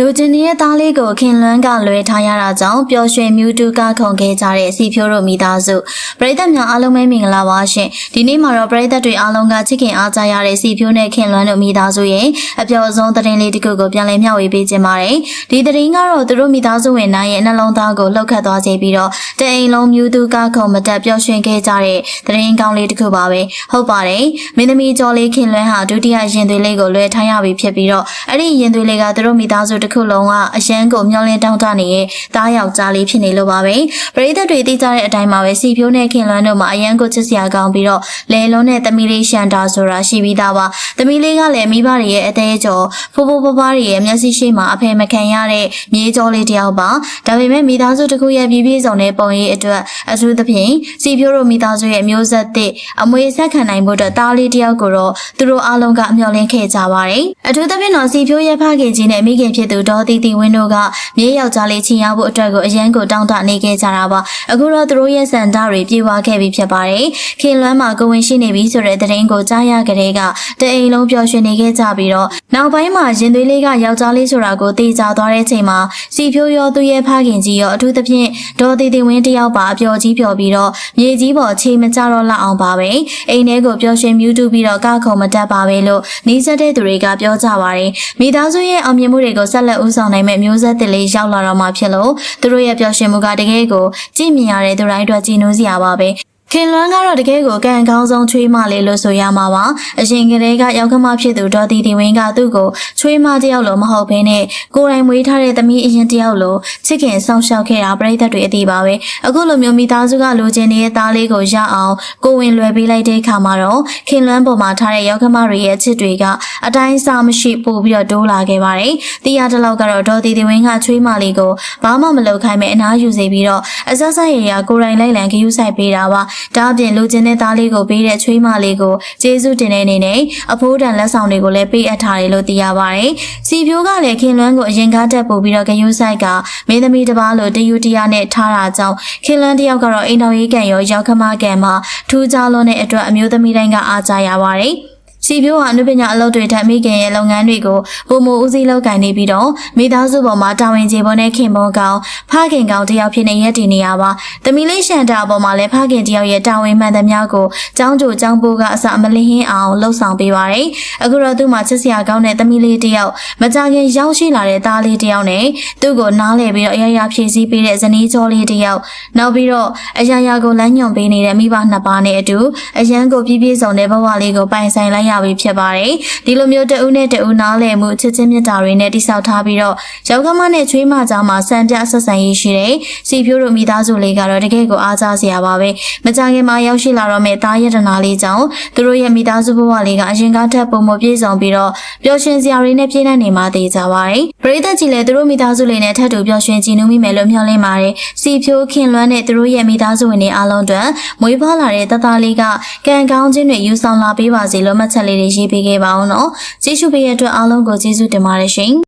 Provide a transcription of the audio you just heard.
လူချင်းရဲ့သားလေးကိုခင်လွန်းကလွဲထားရတာကြောင့်ပျော်ရွှင်မြူးတူကခုန်ခဲ့ကြတဲ့စီဖြိုးတို့မိသားစုပရိသတ်များအားလုံးပဲမင်္ဂလာပါရှင်ဒီနေ့မှာတော့ပရိသတ်တွေအားလုံးကချစ်ခင်အားကြရတဲ့စီဖြိုးနဲ့ခင်လွန်းတို့မိသားစုရဲ့အပျော်ဆုံးသတင်းလေးတစ်ခုကိုပြန်လည်မျှဝေပေးခြင်းပါတယ်ဒီသတင်းကတော့သူတို့မိသားစုဝင်တိုင်းရဲ့နှလုံးသားကိုလှုပ်ခတ်သွားစေပြီးတော့တအိမ်လုံးမြူးတူကခုန်မတက်ပျော်ရွှင်ခဲ့ကြတဲ့သတင်းကောင်းလေးတစ်ခုပါပဲဟုတ်ပါတယ်မင်းသမီးကျော်လေးခင်လွန်းဟာဒုတိယရင်သွေးလေးကိုလွှဲထားရပြီဖြစ်ပြီးတော့အဲ့ဒီရင်သွေးလေးကသူတို့မိသားစုတစ်ခုလုံးကအရန်ကိုမျောလင်းတောင်းတနေတဲ့တားယောက်ကြားလေးဖြစ်နေလို့ပါပဲပရိသတ်တွေသိကြတဲ့အတိုင်းမှာပဲစီဖြိုးနဲ့ခင်လွန်းတို့မှာအရန်ကိုချစ်စရာကောင်းပြီးတော့လဲလုံးနဲ့သမီးလေးရှန်တာဆိုတာရှိပြီးသားပါသမီးလေးကလည်းမိဘတွေရဲ့အသေးကျော်ဖိုးဖိုးဖွားဖွားတွေရဲ့မျက်စိရှိမှအဖေမခံရတဲ့မြေးကြောလေးတစ်ယောက်ပါဒါပေမဲ့မိသားစုတစ်ခုရဲ့ပြည်ပြည့်စုံတဲ့ပုံရိပ်အတွက်အထူးသဖြင့်စီဖြိုးတို့မိသားစုရဲ့မျိုးဆက်သစ်အမွေဆက်ခံနိုင်ဖို့အတွက်တားလေးတစ်ယောက်ကိုတော့သူတို့အားလုံးကအမျှော်လင့်ခဲ့ကြပါတယ်အထူးသဖြင့်တော့စီဖြိုးရဲ့ဖခင်ကြီးနဲ့မိခင်ဖြစ်သူဒေါ်တီတီဝင်းတို့ကမြေးယောက်ျားလေးချင်ရဖို့အတွက်ကိုအရန်ကိုတောင်းတနေခဲ့ကြတာပါအခုတော့သူတို့ရဲ့စံတာတွေပြေဝခဲ့ပြီဖြစ်ပါတယ်ခင်လွမ်းမှာကိုဝင်ရှိနေပြီဆိုတဲ့သတင်းကိုကြားရကြတဲ့ကတအိမ်လုံးပျော်ရွှင်နေခဲ့ကြပြီးတော့ နောက်ပိုင်းမှာရင်သွေးလေးကယောက်ျားလေးဆိုတာကိုသိကြသွားတဲ့ချိန်မှာစီဖြိုးရောသူ့ရဲ့ဖခင်ကြီးရောအထူးသဖြင့်ဒေါ်တီတီဝင်းတယောက်ပါအပျော်ကြီးပျော်ပြီးတော့မြေကြီးပေါ်ခြေမကြတော့လောက်အောင်ပါပဲအိမ်ထဲကိုပျော်ရွှင်မြူးတူပြီးတော့ကခုံမတက်ပါပဲလို့နီးစပ်တဲ့သူတွေကပြောကြပါတယ်မိသားစုရဲ့အောင်မြင်မှုတွေကိုဆက်လက်ဦးဆောင်နိုင်မဲ့မျိုးဆက်သစ်လေးရောက်လာတော့မှဖြစ်လို့သူတို့ရဲ့ပျော်ရွှင်မှုကတကယ်ကိုကြည့်မြင်ရတဲ့သူတိုင်းအတွက်ကြည်နူးစရာပါပဲ ခင်လွန်းကတော့တကယ်ကိုကံကောင်းဆုံးချွေးမလေးလို့ဆိုရမှာပါအရင်ကတည်းကရောက်ခမဖြစ်သူဒေါ်တီတီဝင်းကသူ့ကိုချွေးမတယောက်လို့မဟုတ်ဘဲနဲ့ကိုယ်တိုင်မွေးထားတဲ့သမီးအရင်တယောက်လို့ချစ်ခင်ဆောင်ရှောက်ခဲ့တာပြိသက်တွေအသိပါပဲအခုလိုမျိုးမိသားစုကလိုချင်နေတဲ့သားလေးကိုရအောင်ကိုဝင်လွယ်ပေးလိုက်တဲ့အခါမှာတော့ခင်လွန်းပေါ်မှာထားတဲ့ရောက်ခမတွေရဲ့ချစ်တွေကအတိုင်းအစားမရှိပို့ပြီးတော့တိုးလာခဲ့ပါတယ်တီးရတဲ့လောက်ကတော့ဒေါ်တီတီဝင်းကချွေးမလေးကိုဘာမှမလုပ်ခိုင်းမဲ့အနားယူစေပြီးတော့အဆက်ဆက်ရရကိုယ်တိုင်လိုက်လံဂရုစိုက်ပေးတာပါဒါအပြင်လူချင်းတဲ့သားလေးကိုပေးတဲ့ချွေးမလေးကိုကျေးဇူးတင်တဲ့အနေနဲ့အဖိုးတန်လက်ဆောင်တွေကိုလည်းပေးအပ်ထားတယ်လို့သိရပါတယ်။စီဖြိုးကလည်းခင်လွန်းကိုအရင်ကားတက်ပို့ပြီးတော့ဂယုဆိုင်ကမင်းသမီးတစ်ပါးလိုတယူတရနဲ့ထားတာကြောင့်ခင်လွန်းတယောက်ကတော့အိမ်တော်ရေးကံရောရောက်ခမကံမှာထူးခြားလွန်းတဲ့အတွက်အမျိုးသမီးတိုင်းကအားကြရပါတယ်။ စီပြိုးဟာအနုပညာအလုပ်တွေထက်မိခင်ရဲ့လုပ်ငန်းတွေကိုပုံမဦးစီးလုပ်ကိုင်နေပြီးတော့မိသားစုပေါ်မှာတာဝန်ကျေပေါ်နဲ့ခင်ပေါ်ကောင်ဖခင်ကောင်တယောက်ဖြစ်နေရတည်နေရပါ။တမီလေးရှန်တာပေါ်မှာလည်းဖခင်တယောက်ရဲ့တာဝန်မှန်သမျှကိုចောင်းကြိုចောင်းပိုးကအစအမလင်းဟင်းအောင်လှုပ်ဆောင်ပေးပါရယ်။အခုတော့သူ့မှာချစ်စရာကောင်းတဲ့တမီလေးတယောက်မကြခင်ရောက်ရှိလာတဲ့သားလေးတယောက်နဲ့သူ့ကိုနားလည်ပြီးတော့အရာရာဖြည့်ဆည်းပေးတဲ့ဇနီးကျော်လေးတယောက်နောက်ပြီးတော့အရာရာကိုလမ်းညွှန်ပေးနေတဲ့မိဘနှစ်ပါးနဲ့အတူအရန်ကိုပြည့်ပြည့်စုံတဲ့ဘဝလေးကိုပိုင်ဆိုင်လိုက်ရပြီဖြစ်ပါတယ်။ဒီလိုမျိုးတဦးနဲ့တဦးနားလည်မှုချစ်ချင်းမြတ်တာတွေနဲ့တိဆောက်ထားပြီးတော့ရောက်ကမနဲ့ချွေးမကြားမှာစံပြဆက်ဆံရေးရှိတဲ့စီဖြိုးတို့မိသားစုလေးကတော့တကယ်ကိုအားကြစရာပါပဲ။မကြခင်မှာရောက်ရှိလာတော့မယ့်တားရတနာလေးကြောင့်သူတို့ရဲ့မိသားစုဘဝလေးကအရင်ကထက်ပုံမပြည့်စုံပြီးတော့ပျော်ရွှင်စရာတွေနဲ့ပြည့်နှက်နေမှသိကြပါတယ်။ပရိသတ်ကြီးလည်းသူတို့မိသားစုလေးနဲ့ထပ်တူပျော်ရွှင်ကြည်နူးမိမယ်လို့မျှော်လင့်ပါတယ်။စီဖြိုးခင်လွမ်းတဲ့သူတို့ရဲ့မိသားစုဝင်တွေအားလုံးအတွက်မွေးဖွားလာတဲ့တသားလေးကကံကောင်းခြင်းတွေယူဆောင်လာပေးပါစေလို့မှတ်ချက်လေးတွေရေးပေးခဲ့ပါအောင်နော်။ကျေးဇူးပေးရတဲ့အတွက်အားလုံးကိုကျေးဇူးတင်ပါတယ်ရှင်။